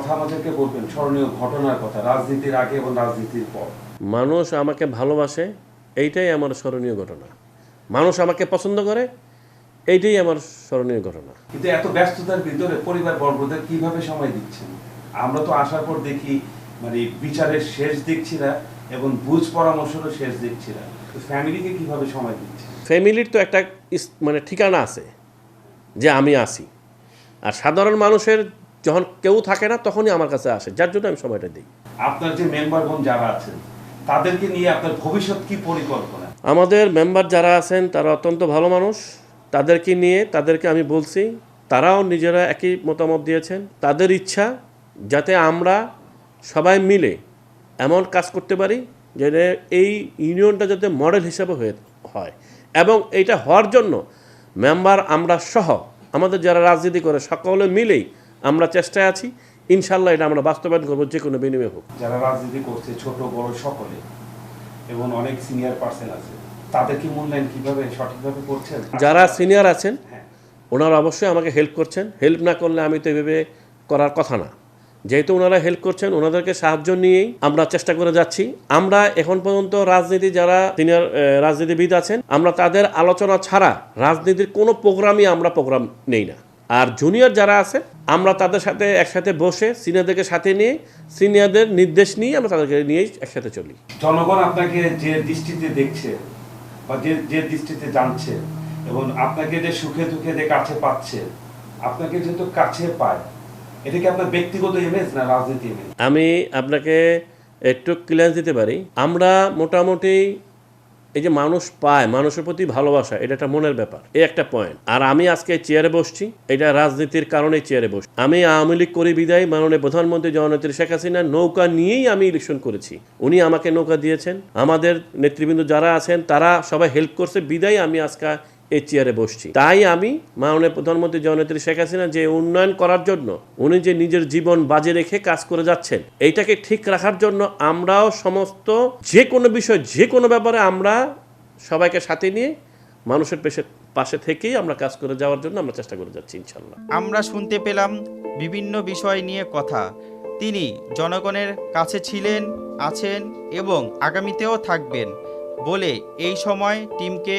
আমাদেরকে বলবেন স্মরণীয় ঘটনার কথা রাজনীতির আগে এবং রাজনীতির পর। মানুষ আমাকে ভালোবাসে এইটাই আমার স্মরণীয় ঘটনা। মানুষ আমাকে পছন্দ করে এইটাই আমার স্মরণীয় ঘটনা। কিন্তু এত ব্যস্ততার ভিতরে পরিবার বর্গদের কীভাবে সময় দিচ্ছেন? আমরা তো আসার পর দেখি মানে বিচারের শেষ দেখছি না এবং বুঝ পরামর্শেরও শেষ দেখছি না। ফ্যামিলিকে কীভাবে সময় দিচ্ছেন? ফ্যামিলির তো একটা মানে ঠিকানা আছে যে আমি আসি আর সাধারণ মানুষের যখন কেউ থাকে না তখনই আমার কাছে আসে। যার জন্য আমি সময়টা দিই। আপনার যে মেম্বারগণ যারা আছেন তাদেরকে নিয়ে আপনার ভবিষ্যৎ কি পরিকল্পনা? আমাদের মেম্বার যারা আছেন তারা অত্যন্ত ভালো মানুষ। তাদেরকে নিয়ে তাদেরকে আমি বলছি তারাও নিজেরা একই মতামত দিয়েছেন। তাদের ইচ্ছা যাতে আমরা সবাই মিলে এমন কাজ করতে পারি যে এই ইউনিয়নটা যাতে মডেল হিসাবে হয়ে হয়। এবং এইটা হওয়ার জন্য মেম্বার আমরা সহ আমাদের যারা রাজনীতি করে সকলে মিলেই আমরা চেষ্টায় আছি ইনশাল্লাহ এটা আমরা বাস্তবায়ন করব যে কোনো বিনিময় হোক। যারা রাজনীতি করছে ছোট বড় সকলে এবং অনেক সিনিয়র পার্সন আছে তাদের কি মূল্যায়ন কীভাবে সঠিকভাবে করছেন? যারা সিনিয়র আছেন হ্যাঁ। ওনারা অবশ্যই আমাকে হেল্প করছেন। হেল্প না করলে আমি তো এভাবে করার কথা না। যেহেতু ওনারা হেল্প করছেন ওনাদেরকে সাহায্য নিয়েই আমরা চেষ্টা করে যাচ্ছি। আমরা এখন পর্যন্ত রাজনীতি যারা সিনিয়র রাজনীতিবিদ আছেন আমরা তাদের আলোচনা ছাড়া রাজনীতির কোনো প্রোগ্রামই আমরা প্রোগ্রাম নেই না। আর জুনিয়র যারা আছে আমরা তাদের সাথে একসাথে বসে সিনিয়রদেরকে সাথে নিয়ে সিনিয়রদের নির্দেশ নিয়ে আমরা তাদেরকে নিয়েই একসাথে চলি। জনগণ আপনাকে যে দৃষ্টিতে দেখছে বা যে যে দৃষ্টিতে জানছে এবং আপনাকে যে সুখে দুঃখে যে কাছে পাচ্ছে আপনাকে যেহেতু কাছে পায় এটা কি আপনার ব্যক্তিগত ইমেজ না রাজনীতি ইমেজ আমি আপনাকে একটু ক্লিয়ার দিতে পারি। আমরা মোটামুটি এই যে মানুষ পায়, মানুষের প্রতি ভালোবাসা, এটা একটা মনের ব্যাপার। এই একটা পয়েন্ট আর আমি আজকে চেয়ারে বসছি, এটা রাজনীতির কারণে চেয়ারে বসছি। আমি আওয়ামী লীগ করি বিদায়, মাননীয় প্রধানমন্ত্রী জননেত্রী শেখ হাসিনা নৌকা নিয়েই আমি ইলেকশন করেছি। উনি আমাকে নৌকা দিয়েছেন। আমাদের নেতৃবৃন্দ যারা আছেন, তারা সবাই হেল্প করছে। বিদায় আমি আজকে এই চেয়ারে বসছি। তাই আমি মাননীয় প্রধানমন্ত্রী জননেত্রী শেখ হাসিনা যে উন্নয়ন করার জন্য উনি যে নিজের জীবন বাজে রেখে কাজ করে যাচ্ছেন, এইটাকে ঠিক রাখার জন্য আমরাও সমস্ত যে কোনো বিষয় যে কোনো ব্যাপারে আমরা সবাইকে সাথে নিয়ে মানুষের পেশে, পাশে থেকেই আমরা কাজ করে যাওয়ার জন্য আমরা চেষ্টা করে যাচ্ছি ইনশাল্লাহ আমরা শুনতে পেলাম বিভিন্ন বিষয় নিয়ে কথা। তিনি জনগণের কাছে ছিলেন, আছেন এবং আগামীতেও থাকবেন বলে এই সময় টিমকে